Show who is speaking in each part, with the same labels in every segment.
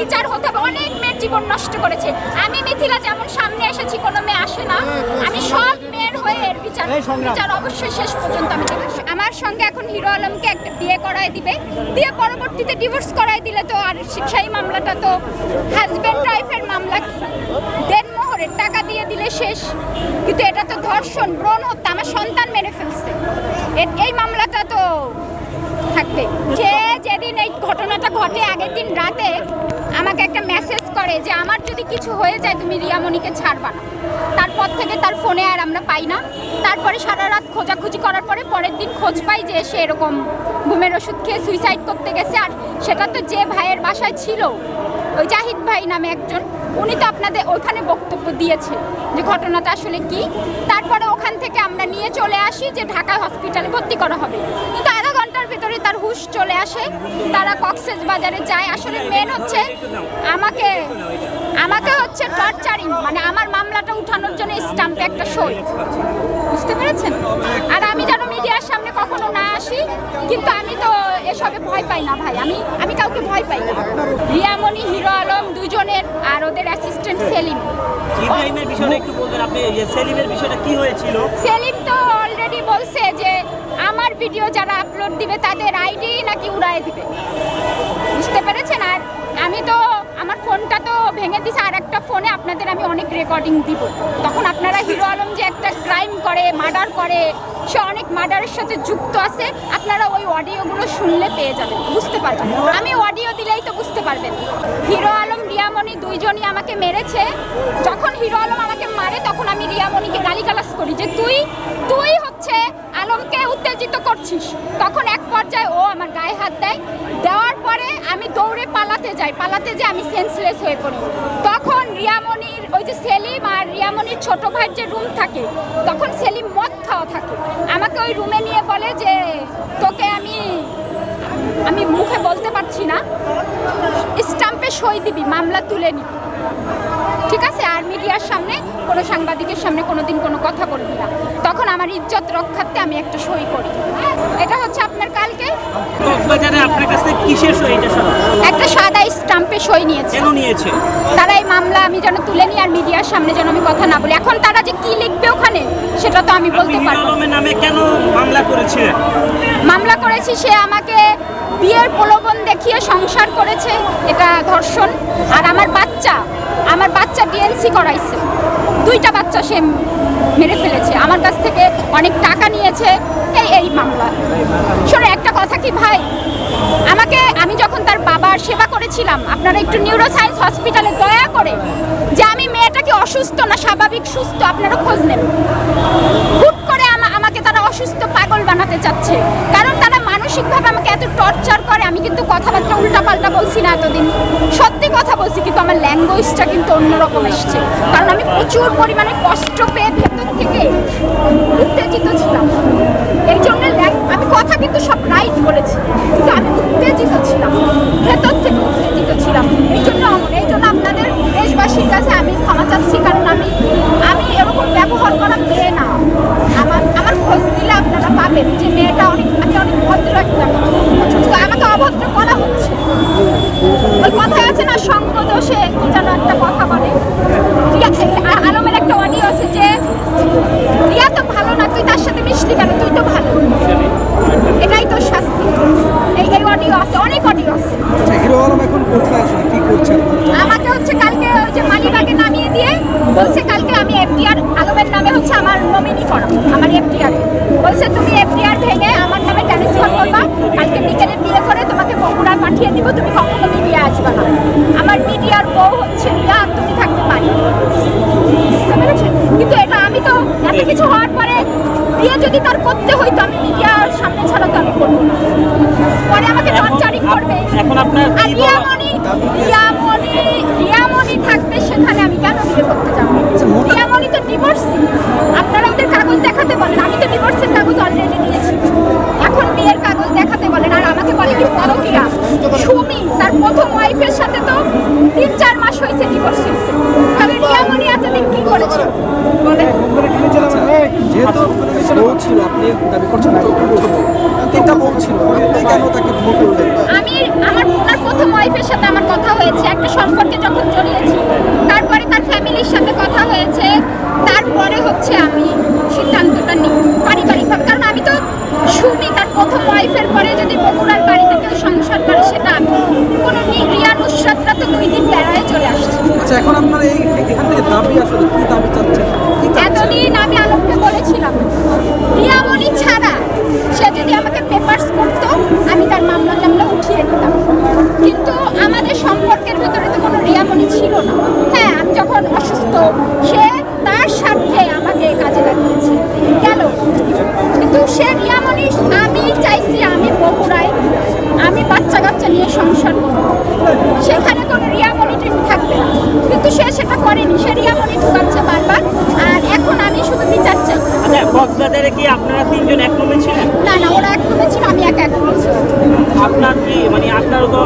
Speaker 1: বিচার হতে হবে অনেক মেয়ের জীবন নষ্ট করেছে। আমি মিথিলা যেমন সামনে এসেছি কোনো মেয়ে আসে না। আমি সব মেয়ের হয়ে এর বিচার বিচার অবশ্যই শেষ পর্যন্ত আমি আমার সঙ্গে এখন হিরো আলমকে একটা বিয়ে করায় দিবে। দিয়ে পরবর্তীতে ডিভোর্স করায় দিলে তো আর সেই মামলাটা তো হাজব্যান্ড ওয়াইফের মামলা দেনমোহরের টাকা দিয়ে দিলে শেষ। কিন্তু এটা তো ধর্ষণ ব্রণ হত্যা। আমার সন্তান মেরে ফেলছে। এই মামলাটা তো থাকবে। যে যেদিন এই ঘটনাটা ঘটে আগের দিন রাতে মেসেজ করে যে আমার যদি কিছু হয়ে যায়, তুমি রিয়ামণিকে ছাড়বা না। তারপর থেকে তার ফোনে আর আমরা পাই না। তারপরে সারা রাত খোঁজাখুঁজি করার পরে পরের দিন খোঁজ পাই যে সে এরকম ঘুমের ওষুধ খেয়ে সুইসাইড করতে গেছে। আর সেটা তো যে ভাইয়ের বাসায় ছিল, ওই জাহিদ ভাই নামে একজন, উনি তো আপনাদের ওখানে বক্তব্য দিয়েছে যে ঘটনাটা আসলে কি। তারপরে ওখান থেকে আমরা নিয়ে চলে আসি যে ঢাকা হসপিটালে ভর্তি করা হবে। কিন্তু তার হুশ চলে আসে তারা কক্সেস বাজারে যায়। আসলে মেন হচ্ছে আমাকে আমাকে হচ্ছে টর্চারিং মানে আমার মামলাটা উঠানোর জন্য স্টাম্পে একটা সই। বুঝতে পেরেছেন? আর আমি যেন মিডিয়ার সামনে কখনো না আসি কিন্তু আমি তো এসবে ভয় পাই না ভাই। আমি আমি কাউকে ভয় পাই না। রিয়ামণি হিরো আলম দুজনের আর ওদের অ্যাসিস্ট্যান্ট সেলিম।
Speaker 2: ইব্রাহিমের বিষয়টা একটু বলবেন আপনি সেলিমের বিষয়টা কি হয়েছিল?
Speaker 1: সেলিম তো অলরেডি বলছে যে ভিডিও যারা আপলোড দিবে, তাদের আইডি নাকি উড়ায় দিবে। বুঝতে পেরেছেন? আর আমি তো, আমার ফোনটা তো ভেঙে দিছে, আর একটা ফোনে আপনাদের আমি অনেক রেকর্ডিং দিব। তখন আপনারা হিরো আলম যে একটা ক্রাইম করে মার্ডার করে, সে অনেক মার্ডারের সাথে যুক্ত আছে, আপনারা ওই অডিওগুলো শুনলে পেয়ে যাবেন। বুঝতে পারবেন আমি অডিও দিলেই তো বুঝতে পারবেন। হিরো আলম, রিয়ামণি দুইজনই আমাকে মেরেছে। যখন হিরো আলম আমাকে মারে, তখন আমি রিয়ামণিকে গালিগালাজ করি যে, তুই তুই হচ্ছে আলমকে উত্তেজিত করছিস, তখন এক পর্যায়ে ও আমার গায়ে হাত দেয়। দেওয়ার পরে আমি দৌড়ে পালাতে যাই, পালাতে যে আমি সেন্সলেস হয়ে পড়ি। তখন রিয়ামণির, ওই যে সেলিম আর রিয়ামণির ছোট ভাইয়ের যে রুম থাকে, তখন সেলিম মদ খাওয়া থাকে। আমাকে ওই রুমে নিয়ে বলে যে, তোকে আমি আমি মুখে বলতে পারছি না। স্টাম্পে সই দিবি, মামলা তুলে নিবি। ঠিক আছে? আর মিডিয়ার সামনে কোনো সাংবাদিকের সামনে কোনো দিন কোনো কথা বলবি না। তখন আমার ইজ্জত রক্ষার্থে আমি একটা সই করি। এটা হচ্ছে আপনার কালকে?
Speaker 2: কক্সবাজারে আপনার কাছ কিসের সই? এটা সব
Speaker 1: একটা সাদা স্টাম্পে সই নিয়েছে।
Speaker 2: কেন নিয়েছে?
Speaker 1: তারা এই মামলা আমি যেন তুলে নিই আর মিডিয়ার সামনে যেন আমি কথা না বলি। এখন তারা যে কি লিখবে ওখানে সেটা তো আমি বলতে পারব
Speaker 2: নামে কেন মামলা করেছিলেন?
Speaker 1: মামলা করেছি সে আমাকে বিয়ের প্রলোভন দেখিয়ে সংসার করেছে এটা ধর্ষণ। আর আমার বাচ্চা আমার বাচ্চা ডিএনসি করাইছে। দুইটা বাচ্চা সে মেরে ফেলেছে। আমার কাছ থেকে অনেক টাকা নিয়েছে। এই এই মামলা। শোনো, একটা কথা কি ভাই? আমাকে, আমি যখন তার বাবার সেবা করেছিলাম, আপনারা একটু নিউরো সায়েন্স হসপিটালে দয়া করে যে আমি মেয়েটাকে অসুস্থ না স্বাভাবিক সুস্থ, আপনারা খোঁজ নেন। হুট করে আমাকে তারা অসুস্থ পাগল বানাতে চাচ্ছে। কারণ মানসিকভাবে আমাকে এত টর্চার করে, আমি কিন্তু কথাবার্তা উল্টাপাল্টা বলছি না এতদিন। সত্যি কথা বলছি, কিন্তু আমার ল্যাঙ্গুয়েজটা কিন্তু অন্যরকম এসছে। কারণ আমি প্রচুর পরিমাণে কষ্ট পেয়ে ভেতর থেকে উত্তেজিত ছিলাম। এই জন্য আমি কথা কিন্তু সব রাইট বলেছি, কিন্তু আমি উত্তেজিত ছিলাম। ভেতর থেকে উত্তেজিত ছিলাম। এই জন্য এই জন্য আপনাদের দেশবাসীর কাছে আমি ক্ষমা চাচ্ছি, কারণ আমি আমি এরকম ব্যবহার করা মেয়ে না। আমার আমার খোঁজ দিলে আপনারা পাবেন যে মেয়েটা অনেক অনেক ভদ্র একটা কিন্তু আমাকে অভদ্র করা হচ্ছে। ওই কথায় আছে না সঙ্গ দোষে যেন একটা কথা বলে। আলমের একটা অডিও আছে যে রিয়া তো ভালো না তুই তার সাথে মিশলি কেন? তুই তো ভালো। এটাই তো শাস্তি। এই এই অডিও আছে অনেক অডিও আছে।
Speaker 3: আচ্ছা এখন কোথায় কি
Speaker 1: আমাকে হচ্ছে কালকে ওই যে মালিবাগে নামিয়ে দিয়ে বলছে কালকে আমি এফডিআর আলমের নামে হচ্ছে আমার নমিনি করো আমার এফডিআর বলছে তুমি এফডিআর ভেঙে আমার নামে ট্রান্সফার করবা কালকে বিকেলে বিয়ে করে তোমাকে বগুড়ায় পাঠিয়ে দিব তুমি কখনো মিডিয়া আসবে না। আমার মিডিয়ার বউ হচ্ছে রিয়া আর তুমি থাকতে পারি। কিন্তু এটা আমি তো এত কিছু হওয়ার পরে বিয়ে যদি তার করতে হইতো আমি মিডিয়ার সামনে ছাড়া তো আমি করব পরে আমাকে টর্চারিং করবে।
Speaker 2: এখন আপনার
Speaker 1: রিয়ামণি রিয়ামণি রিয়ামণি থাকবে সেখানে আমি কেন বিয়ে করতে যাব? রিয়ামণি তো ডিভোর্স আপনারা ওদের কাগজ দেখাতে বলেন। ওয়াইফের সাথে আমার কথা হয়েছে, একটা সম্পর্কে যখন জড়িয়েছি। তারপরে তার ফ্যামিলির সাথে কথা হয়েছে, তারপরে
Speaker 3: হচ্ছে আমি সিদ্ধান্তটা নিই পারিবারিকভাবে। কারণ আমি তো শুনি
Speaker 1: প্রথম ওয়াইফের পরে যদি বগুড়ার বাড়িতে কেউ সংসার করে, সেটা আমি কোনো দুই দিন বেড়ায় চলে আসছে।
Speaker 3: আচ্ছা এখন আপনার এই এখান থেকে দাবি আসলে কি দাবি চাচ্ছেন?
Speaker 1: এতদিন আমি আলোককে বলেছিলাম রিয়ামণি ছাড়া সে যদি আমাকে পেপার্স করতো আমি তার মামলা টামলা উঠিয়ে দিতাম কিন্তু আমাদের সম্পর্কের ভিতরে তো কোনো রিয়ামণি ছিল না। হ্যাঁ আমি যখন অসুস্থ সে তার স্বার্থে আমাকে কাজে লাগিয়েছে। গেল। কিন্তু সে রিয়ামণি বাচ্চা কাচ্চা নিয়ে সংসার করব সেখানে কোনো রিয়ামনিটি থাকবে না। কিন্তু সে সেটা করেনি। সে রিয়া রিয়ামনি ঢুকাচ্ছে বারবার। আর এখন আমি শুধু বিচার চাই।
Speaker 2: আচ্ছা কক্সবাজারে কি আপনারা তিনজন এক রুমে ছিলেন?
Speaker 1: না না ওরা এক রুমে ছিল আমি এক এক রুমে ছিলাম।
Speaker 2: আপনার কি মানে আপনারও তো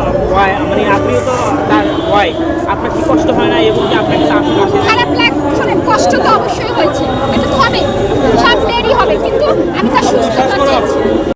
Speaker 2: মানে আপনিও তো তার হয় আপনার কি কষ্ট হয় না এবং কি আপনাকে খারাপ লাগে শোনেন কষ্ট তো অবশ্যই
Speaker 1: হয়েছে। এটা তো হবে। সব মেয়েরই হবে। কিন্তু আমি তার সুস্থতা চেয়েছি